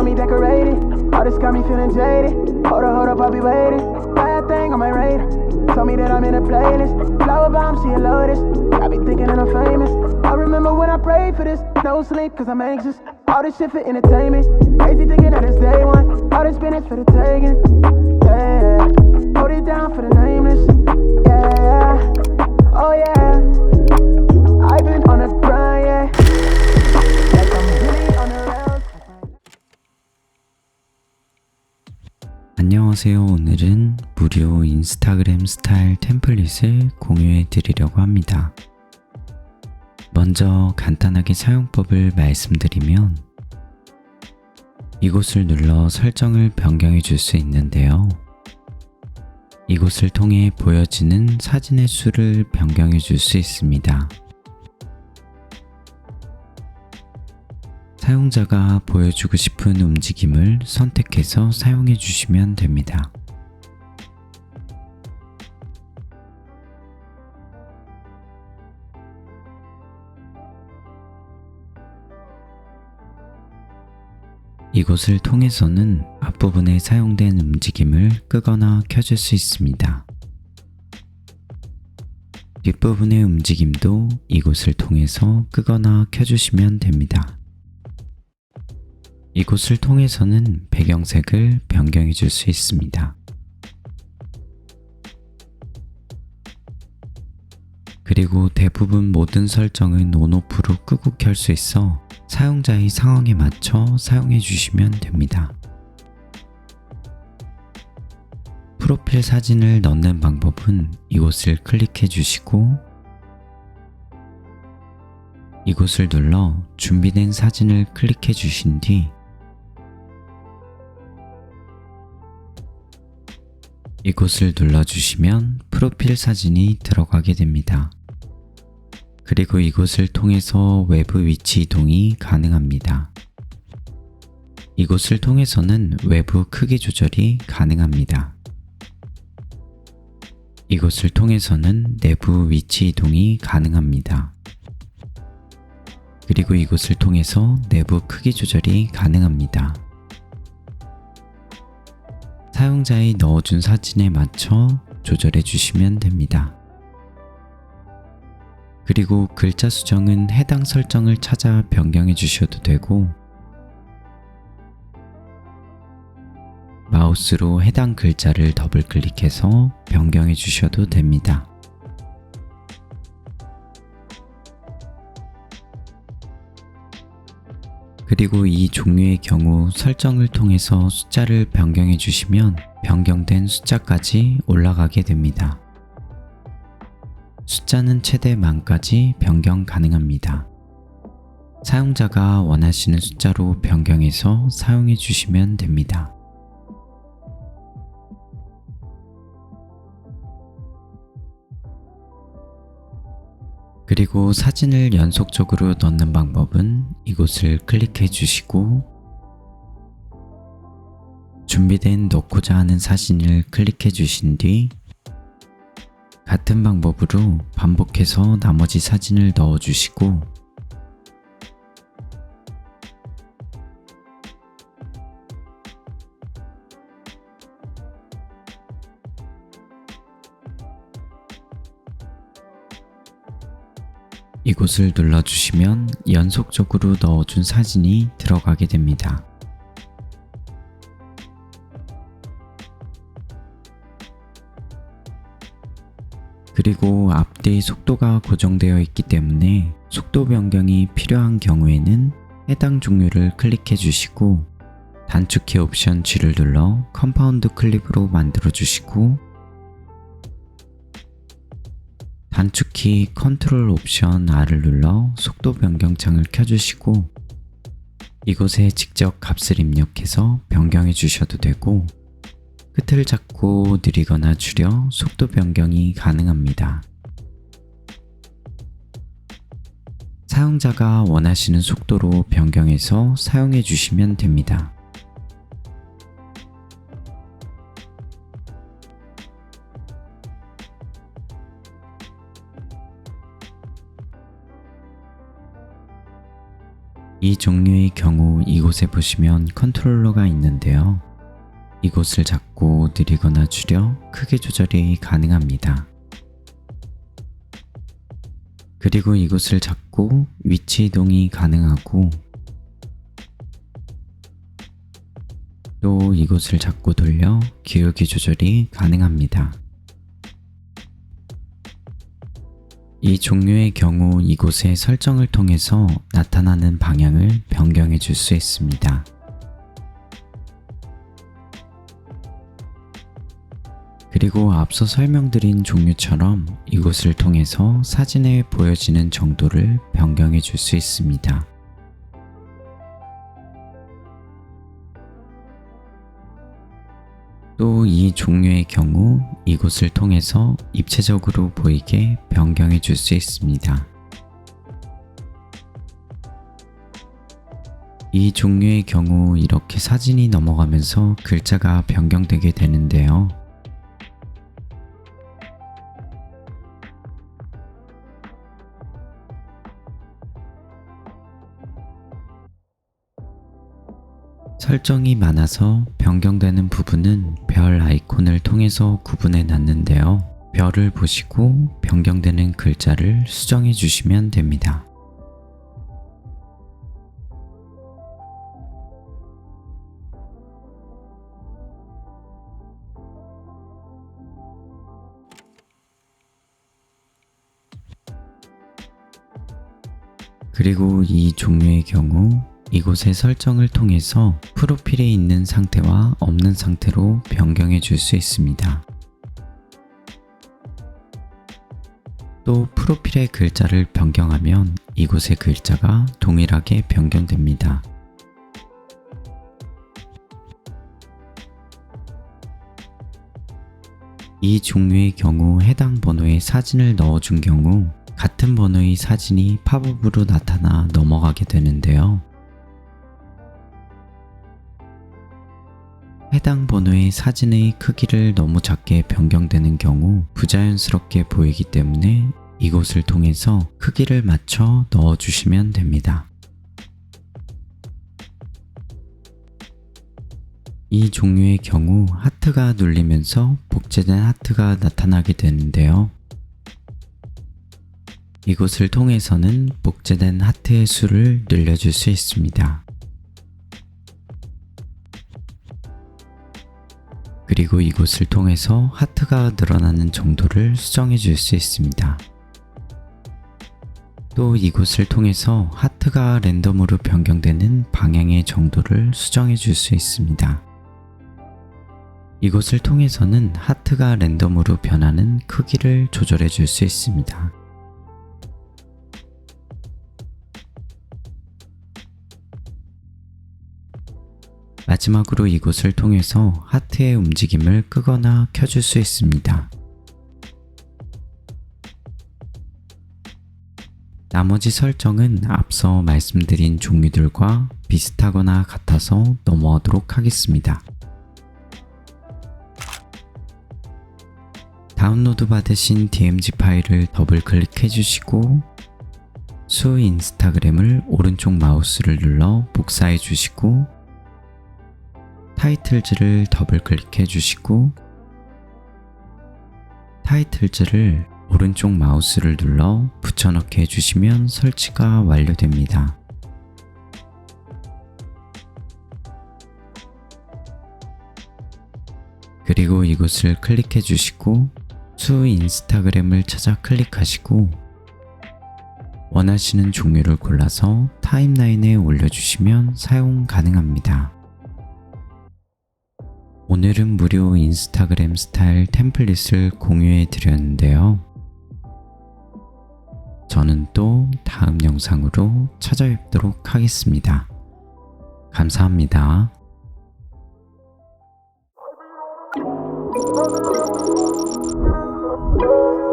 on me decorated. All this got me feeling jaded. Hold up, hold up, I'll be waiting. Bad thing on my radar. Told me that I'm in a playlist. Flower bomb, she a lotus. I be thinking that I'm famous. I remember when I prayed for this. No sleep, cause I'm anxious. All this shit for entertainment. Crazy thinking that it's day one. All this business for the taking. Yeah, hold it down for the nameless. Yeah, oh yeah. 안녕하세요. 오늘은 무료 인스타그램 스타일 템플릿을 공유해 드리려고 합니다. 먼저 간단하게 사용법을 말씀드리면 이곳을 눌러 설정을 변경해 줄 수 있는데요. 이곳을 통해 보여지는 사진의 수를 변경해 줄 수 있습니다. 사용자가 보여주고 싶은 움직임을 선택해서 사용해 주시면 됩니다. 이곳을 통해서는 앞부분에 사용된 움직임을 끄거나 켜줄 수 있습니다. 뒷부분의 움직임도 이곳을 통해서 끄거나 켜주시면 됩니다. 이곳을 통해서는 배경색을 변경해 줄 수 있습니다. 그리고 대부분 모든 설정은 온오프로 끄고 켤 수 있어 사용자의 상황에 맞춰 사용해 주시면 됩니다. 프로필 사진을 넣는 방법은 이곳을 클릭해 주시고 이곳을 눌러 준비된 사진을 클릭해 주신 뒤 이곳을 눌러주시면 프로필 사진이 들어가게 됩니다. 그리고 이곳을 통해서 외부 위치 이동이 가능합니다. 이곳을 통해서는 외부 크기 조절이 가능합니다. 이곳을 통해서는 내부 위치 이동이 가능합니다. 그리고 이곳을 통해서 내부 크기 조절이 가능합니다. 사용자의 넣어준 사진에 맞춰 조절해 주시면 됩니다. 그리고 글자 수정은 해당 설정을 찾아 변경해 주셔도 되고 마우스로 해당 글자를 더블 클릭해서 변경해 주셔도 됩니다. 그리고 이 종류의 경우 설정을 통해서 숫자를 변경해 주시면 변경된 숫자까지 올라가게 됩니다. 숫자는 최대 만까지 변경 가능합니다. 사용자가 원하시는 숫자로 변경해서 사용해 주시면 됩니다. 그리고 사진을 연속적으로 넣는 방법은 이곳을 클릭해 주시고 준비된 넣고자 하는 사진을 클릭해 주신 뒤 같은 방법으로 반복해서 나머지 사진을 넣어 주시고 이곳을 눌러주시면 연속적으로 넣어준 사진이 들어가게 됩니다. 그리고 앞뒤 속도가 고정되어 있기 때문에 속도 변경이 필요한 경우에는 해당 종류를 클릭해 주시고 단축키 옵션 G를 눌러 컴파운드 클립으로 만들어 주시고 단축키 컨트롤 옵션 R을 눌러 속도 변경 창을 켜주시고 이곳에 직접 값을 입력해서 변경해 주셔도 되고 끝을 잡고 느리거나 줄여 속도 변경이 가능합니다. 사용자가 원하시는 속도로 변경해서 사용해 주시면 됩니다. 이 종류의 경우 이곳에 보시면 컨트롤러가 있는데요. 이곳을 잡고 느리거나 줄여 크기 조절이 가능합니다. 그리고 이곳을 잡고 위치 이동이 가능하고 또 이곳을 잡고 돌려 기울기 조절이 가능합니다. 이 종류의 경우 이곳의 설정을 통해서 나타나는 방향을 변경해 줄 수 있습니다. 그리고 앞서 설명드린 종류처럼 이곳을 통해서 사진에 보여지는 정도를 변경해 줄 수 있습니다. 또 이 종류의 경우 이곳을 통해서 입체적으로 보이게 변경해 줄 수 있습니다. 이 종류의 경우 이렇게 사진이 넘어가면서 글자가 변경되게 되는데요. 설정이 많아서 변경되는 부분은 별 아이콘을 통해서 구분해 놨는데요. 별을 보시고 변경되는 글자를 수정해 주시면 됩니다. 그리고 이 종류의 경우 이곳의 설정을 통해서 프로필에 있는 상태와 없는 상태로 변경해 줄 수 있습니다. 또 프로필의 글자를 변경하면 이곳의 글자가 동일하게 변경됩니다. 이 종류의 경우 해당 번호의 사진을 넣어준 경우 같은 번호의 사진이 팝업으로 나타나 넘어가게 되는데요. 해당 번호의 사진의 크기를 너무 작게 변경되는 경우 부자연스럽게 보이기 때문에 이곳을 통해서 크기를 맞춰 넣어주시면 됩니다. 이 종류의 경우 하트가 눌리면서 복제된 하트가 나타나게 되는데요. 이곳을 통해서는 복제된 하트의 수를 늘려줄 수 있습니다. 그리고 이곳을 통해서 하트가 늘어나는 정도를 수정해 줄 수 있습니다. 또 이곳을 통해서 하트가 랜덤으로 변경되는 방향의 정도를 수정해 줄 수 있습니다. 이곳을 통해서는 하트가 랜덤으로 변하는 크기를 조절해 줄 수 있습니다. 마지막으로 이곳을 통해서 하트의 움직임을 끄거나 켜줄 수 있습니다. 나머지 설정은 앞서 말씀드린 종류들과 비슷하거나 같아서 넘어가도록 하겠습니다. 다운로드 받으신 DMG 파일을 더블 클릭해 주시고 수 인스타그램을 오른쪽 마우스를 눌러 복사해 주시고 타이틀즈를 더블 클릭해 주시고 타이틀즈를 오른쪽 마우스를 눌러 붙여넣기 해주시면 설치가 완료됩니다. 그리고 이곳을 클릭해 주시고 수 인스타그램을 찾아 클릭하시고 원하시는 종류를 골라서 타임라인에 올려주시면 사용 가능합니다. 오늘은 무료 인스타그램 스타일 템플릿을 공유해 드렸는데요. 저는 또 다음 영상으로 찾아뵙도록 하겠습니다. 감사합니다.